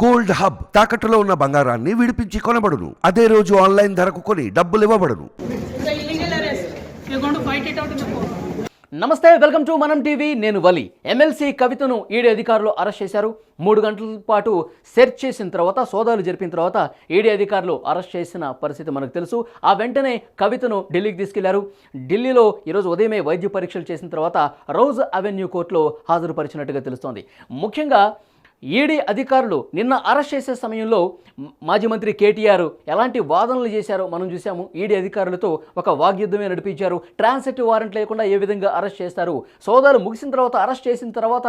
Gold hub తాకట్టులో ఉన్న బంగారాన్ని విడిపించి కొనబడును. అదే రోజు ఆన్లైన్ ధరకు కొని డబ్బులు ఇవ్వబడును. నమస్తే వెల్కమ్ టు మనం టీవీ. నేను వలి. ఎమ్మెల్సీ కవితను ఈడీ అధికారులు అరెస్ట్ చేశారు. మూడు గంటల పాటు సెర్చ్ చేసిన తర్వాత సోదాలు జరిపిన తర్వాత ఈడీ అధికారులు అరెస్ట్ చేసిన పరిస్థితి మనకు తెలుసు. ఆ వెంటనే కవితను ఢిల్లీకి తీసుకెళ్ళారు. ఢిల్లీలో ఈరోజు ఉదయమే వైద్య పరీక్షలు చేసిన తర్వాత రోజ్ అవెన్యూ కోర్టులో హాజరుపరిచినట్టుగా తెలుస్తోంది. ముఖ్యంగా ఈడీ అధికారులు నిన్న అరెస్ట్ చేసే సమయంలో మాజీ మంత్రి కేటీఆర్ ఎలాంటి వాదనలు చేశారో మనం చూసాము ఈడీ అధికారులతో ఒక వాగ్యుద్ధమే నడిపించారు. ట్రాన్సిట్ వారెంట్ లేకుండా ఏ విధంగా అరెస్ట్ చేస్తారు? సోదాలు ముగిసిన తర్వాత అరెస్ట్ చేసిన తర్వాత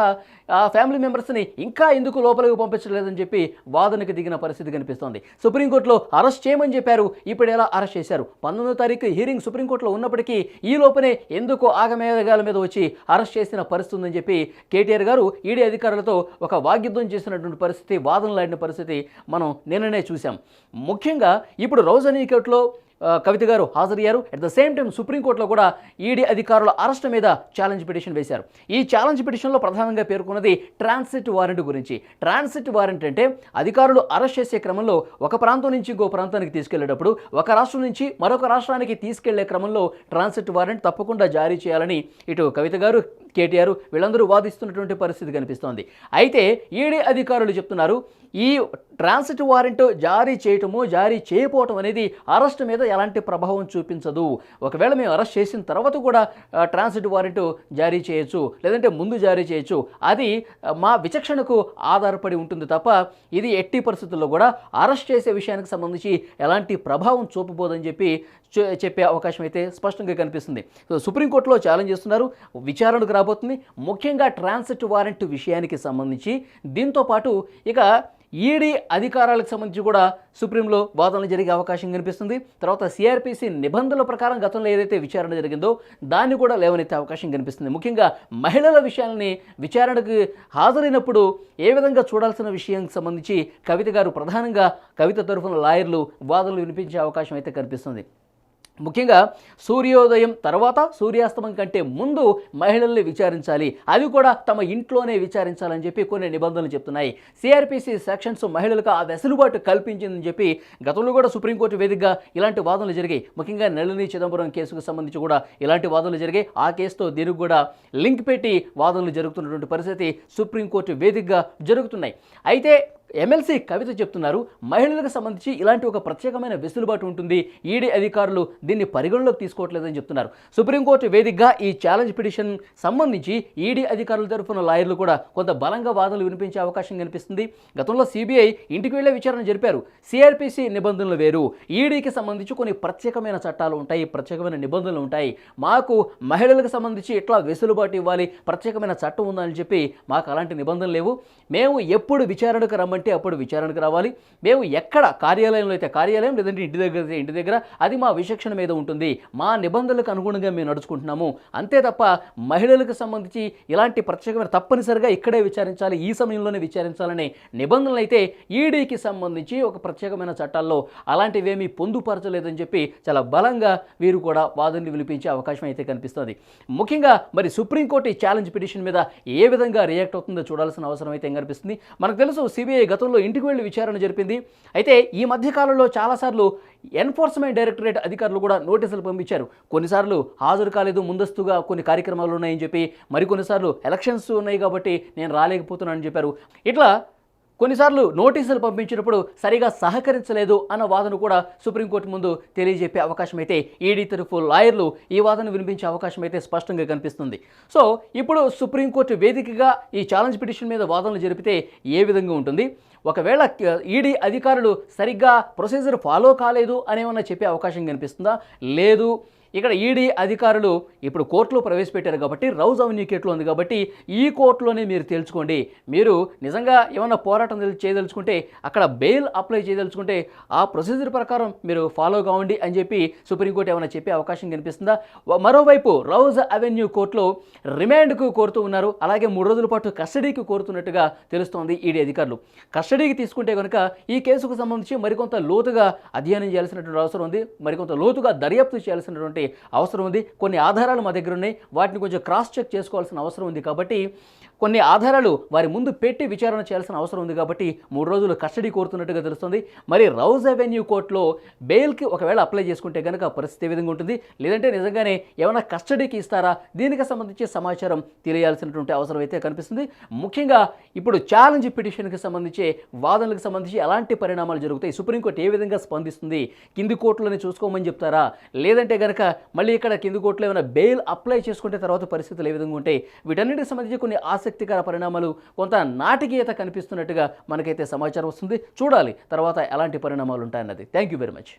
ఆ ఫ్యామిలీ మెంబర్స్ని ఇంకా ఎందుకు లోపలికి పంపించలేదని చెప్పి వాదనకు దిగిన పరిస్థితి కనిపిస్తోంది. సుప్రీంకోర్టులో అరెస్ట్ చేయమని చెప్పారు. ఇప్పుడు ఎలా అరెస్ట్ చేశారు? పంతొమ్మిదో తారీఖు హీరింగ్ సుప్రీంకోర్టులో ఉన్నప్పటికీ ఈ లోపనే ఎందుకు ఆగమేఘాల మీద వచ్చి అరెస్ట్ చేసిన పరిస్థితి ఉందని చెప్పి కేటీఆర్ గారు ఈడీ అధికారులతో ఒక వాగ్యుద్ధం చేసినటువంటి పరిస్థితి వాదనలాడిన పరిస్థితి మనం నిన్ననే చూసాం ముఖ్యంగా ఇప్పుడు రోజనీ కోర్టులో కవిత గారు హాజరయ్యారు. అట్ ద సేమ్ టైం సుప్రీంకోర్టులో కూడా ఈడీ అధికారుల అరెస్ట్ మీద ఛాలెంజ్ పిటిషన్ వేశారు. ఈ ఛాలెంజ్ పిటిషన్లో ప్రధానంగా పేర్కొన్నది ట్రాన్సిట్ వారెంట్ గురించి. ట్రాన్సిట్ వారెంట్ అంటే అధికారులు అరెస్ట్ చేసే క్రమంలో ఒక ప్రాంతం నుంచి ఇంకో ప్రాంతానికి తీసుకెళ్ళేటప్పుడు ఒక రాష్ట్రం నుంచి మరొక రాష్ట్రానికి తీసుకెళ్ళే క్రమంలో ట్రాన్సిట్ వారెంట్ తప్పకుండా జారీ చేయాలని ఇటు కవిత గారు కేటీఆర్ వీళ్ళందరూ వాదిస్తున్నటువంటి పరిస్థితి కనిపిస్తోంది. అయితే ఈడీ అధికారులు చెప్తున్నారు ఈ ట్రాన్సిట్ వారెంట్ జారీ చేయటము జారీ చేయకపోవటం అనేది అరెస్ట్ మీద ఎలాంటి ప్రభావం చూపించదు. ఒకవేళ మేము అరెస్ట్ చేసిన తర్వాత కూడా ట్రాన్సిట్ వారెంట్ జారీ చేయొచ్చు లేదంటే ముందు జారీ చేయొచ్చు. అది మా విచక్షణకు ఆధారపడి ఉంటుంది తప్ప ఇది ఎట్టి పరిస్థితుల్లో కూడా అరెస్ట్ చేసే విషయానికి సంబంధించి ఎలాంటి ప్రభావం చూపబోదని చెప్పి చె- చెప్పే అవకాశం అయితే స్పష్టంగా కనిపిస్తుంది. సో సుప్రీంకోర్టులో ఛాలెంజ్ చేస్తున్నారు విచారణకు రాబోతుంది. ముఖ్యంగా ట్రాన్సిట్ వారెంట్ విషయానికి సంబంధించి దీంతో పాటు ఇక ఈడీ అధికారాలకు సంబంధించి కూడా సుప్రీంలో వాదనలు జరిగే అవకాశం కనిపిస్తుంది. తర్వాత సిఆర్పిసి నిబంధనల ప్రకారం గతంలో ఏదైతే విచారణ జరిగిందో దాన్ని కూడా లేవనెత్తే అవకాశం కనిపిస్తుంది. ముఖ్యంగా మహిళల విషయాలని విచారణకు హాజరైనప్పుడు ఏ విధంగా చూడాల్సిన విషయానికి సంబంధించి కవిత గారు ప్రధానంగా కవిత తరఫున లాయర్లు వాదనలు వినిపించే అవకాశం అయితే కనిపిస్తుంది. ముఖ్యంగా సూర్యోదయం తర్వాత సూర్యాస్తమం కంటే ముందు మహిళల్ని విచారించాలి. అవి కూడా తమ ఇంట్లోనే విచారించాలని చెప్పి కొన్ని నిబంధనలు చెప్తున్నాయి. సిఆర్పిసి సెక్షన్స్ మహిళలకు ఆ వెసులుబాటు కల్పించిందని చెప్పి గతంలో కూడా సుప్రీంకోర్టు వేదికగా ఇలాంటి వాదనలు జరిగాయి. ముఖ్యంగా నళిని చిదంబరం కేసుకు సంబంధించి కూడా ఇలాంటి వాదనలు జరిగాయి. ఆ కేసుతో దీనికి కూడా లింక్ పెట్టి వాదనలు జరుగుతున్నటువంటి పరిస్థితి సుప్రీంకోర్టు వేదికగా జరుగుతున్నాయి. అయితే ఎమ్మెల్సీ కవిత చెప్తున్నారు మహిళలకు సంబంధించి ఇలాంటి ఒక ప్రత్యేకమైన వెసులుబాటు ఉంటుంది. ఈడీ అధికారులు దీన్ని పరిగణలోకి తీసుకోవట్లేదని చెప్తున్నారు. సుప్రీంకోర్టు వేదికగా ఈ ఛాలెంజ్ పిటిషన్ సంబంధించి ఈడీ అధికారుల తరఫున లాయర్లు కూడా కొంత బలంగా వాదనలు వినిపించే అవకాశం కనిపిస్తుంది. గతంలో సిబిఐ ఇంటికి వెళ్ళే విచారణ జరిపారు. సిఆర్పిసి నిబంధనలు వేరు. ఈడీకి సంబంధించి కొన్ని ప్రత్యేకమైన చట్టాలు ఉంటాయి ప్రత్యేకమైన నిబంధనలు ఉంటాయి. మాకు మహిళలకు సంబంధించి ఎట్లా వెసులుబాటు ఇవ్వాలి? ప్రత్యేకమైన చట్టం ఉందని చెప్పి మాకు అలాంటి నిబంధనలు లేవు. మేము ఎప్పుడు విచారణకు రమ్మంటే అప్పుడు విచారణకు రావాలి. మేము ఎక్కడ కార్యాలయంలో అయితే కార్యాలయం లేదంటే ఇంటి దగ్గర అయితే ఇంటి దగ్గర అది మా విచక్షణ మీద ఉంటుంది. మా నిబంధనలకు అనుగుణంగా మేము నడుచుకుంటున్నాము. అంతే తప్ప మహిళలకు సంబంధించి ఇలాంటి ప్రత్యేకమైన తప్పనిసరిగా ఇక్కడే విచారించాలి ఈ సమయంలోనే విచారించాలనే నిబంధనలు అయితే ఈడీకి సంబంధించి ఒక ప్రత్యేకమైన చట్టాల్లో అలాంటివేమీ పొందుపరచలేదని చెప్పి చాలా బలంగా వీరు కూడా వాదనలు వినిపించే అవకాశం అయితే కనిపిస్తుంది. ముఖ్యంగా మరి సుప్రీంకోర్టు ఈ ఛాలెంజ్ పిటిషన్ మీద ఏ విధంగా రియాక్ట్ అవుతుందో చూడాల్సిన అవసరం అయితే కనిపిస్తుంది. మనకు తెలుసు సిబిఐ గతంలో ఇంటికి వెళ్ళి విచారణ జరిపింది. అయితే ఈ మధ్యకాలంలో చాలాసార్లు ఎన్ఫోర్స్మెంట్ డైరెక్టరేట్ అధికారులు కూడా నోటీసులు పంపించారు. కొన్నిసార్లు హాజరు కాలేదు ముందస్తుగా కొన్ని కార్యక్రమాలు ఉన్నాయని చెప్పి మరికొన్నిసార్లు ఎలక్షన్స్ ఉన్నాయి కాబట్టి నేను రాలేకపోతున్నానని చెప్పారు. ఇట్లా కొన్నిసార్లు నోటీసులు పంపించినప్పుడు సరిగా సహకరించలేదు అన్న వాదన కూడా సుప్రీంకోర్టు ముందు తెలియజెప్పే అవకాశం అయితే ఈడీ తరఫు లాయర్లు ఈ వాదన వినిపించే అవకాశం అయితే స్పష్టంగా కనిపిస్తుంది. సో ఇప్పుడు సుప్రీంకోర్టు వేదికగా ఈ ఛాలెంజ్ పిటిషన్ మీద వాదనలు జరిపితే ఏ విధంగా ఉంటుంది? ఒకవేళ ఈడీ అధికారులు సరిగ్గా ప్రొసీజర్ ఫాలో కాలేదు అనేమన్నా చెప్పే అవకాశం కనిపిస్తుందా? లేదు. ఇక్కడ ఈడీ అధికారులు ఇప్పుడు కోర్టులో ప్రవేశపెట్టారు కాబట్టి రౌజ్ అవెన్యూ కేట్లో ఉంది కాబట్టి ఈ కోర్టులోనే మీరు తేల్చుకోండి మీరు నిజంగా ఏమైనా పోరాటం చేయదలుచుకుంటే అక్కడ బెయిల్ అప్లై చేయదలుచుకుంటే ఆ ప్రొసీజర్ ప్రకారం మీరు ఫాలో కావండి అని చెప్పి సుప్రీంకోర్టు ఏమైనా చెప్పే అవకాశం కనిపిస్తుందా? మరోవైపు రౌజ్ అవెన్యూ కోర్టులో రిమాండ్కు కోరుతూ ఉన్నారు. అలాగే మూడు రోజుల పాటు కస్టడీకి కోరుతున్నట్టుగా తెలుస్తోంది ఈడీ అధికారులు. కస్టడీకి తీసుకుంటే కనుక ఈ కేసుకు సంబంధించి మరికొంత లోతుగా అధ్యయనం చేయాల్సినటువంటి అవసరం ఉంది. మరికొంత లోతుగా దర్యాప్తు చేయాల్సినటువంటి అవసరం ఉంది కొన్ని ఆధారాలు మా దగ్గర ఉన్నాయి. వాటిని కొంచెం క్రాస్ చెక్ చేసుకోవాల్సిన అవసరం ఉంది. కాబట్టి కొన్ని ఆధారాలు వారి ముందు పెట్టి విచారణ చేయాల్సిన అవసరం ఉంది కాబట్టి మూడు రోజులు కస్టడీ కోరుతున్నట్టుగా తెలుస్తుంది. మరి రౌజ్ అవెన్యూ కోర్టులో బెయిల్కి ఒకవేళ అప్లై చేసుకుంటే కనుక పరిస్థితి ఏ విధంగా ఉంటుంది? లేదంటే నిజంగానే ఏమైనా కస్టడీకి ఇస్తారా? దీనికి సంబంధించి సమాచారం తెలియాల్సినటువంటి అవసరం అయితే కనిపిస్తుంది. ముఖ్యంగా ఇప్పుడు ఛాలెంజ్ పిటిషన్కి సంబంధించి వాదనలకు సంబంధించి ఎలాంటి పరిణామాలు జరుగుతాయి? సుప్రీంకోర్టు ఏ విధంగా స్పందిస్తుంది? కింది కోర్టులని చూసుకోమని చెప్తారా? లేదంటే కనుక మళ్ళీ ఇక్కడ కింది కోర్టులో ఏమైనా బెయిల్ అప్లై చేసుకుంటే తర్వాత పరిస్థితులు ఏ విధంగా ఉంటాయి? వీటన్నిటికి సంబంధించి కొన్ని ఆసక్తి ఆసక్తికర పరిణామాలు కొంత నాటకీయత కనిపిస్తున్నట్టుగా మనకైతే సమాచారం వస్తుంది. చూడాలి తర్వాత ఎలాంటి పరిణామాలు ఉంటాయన్నది. Thank you very much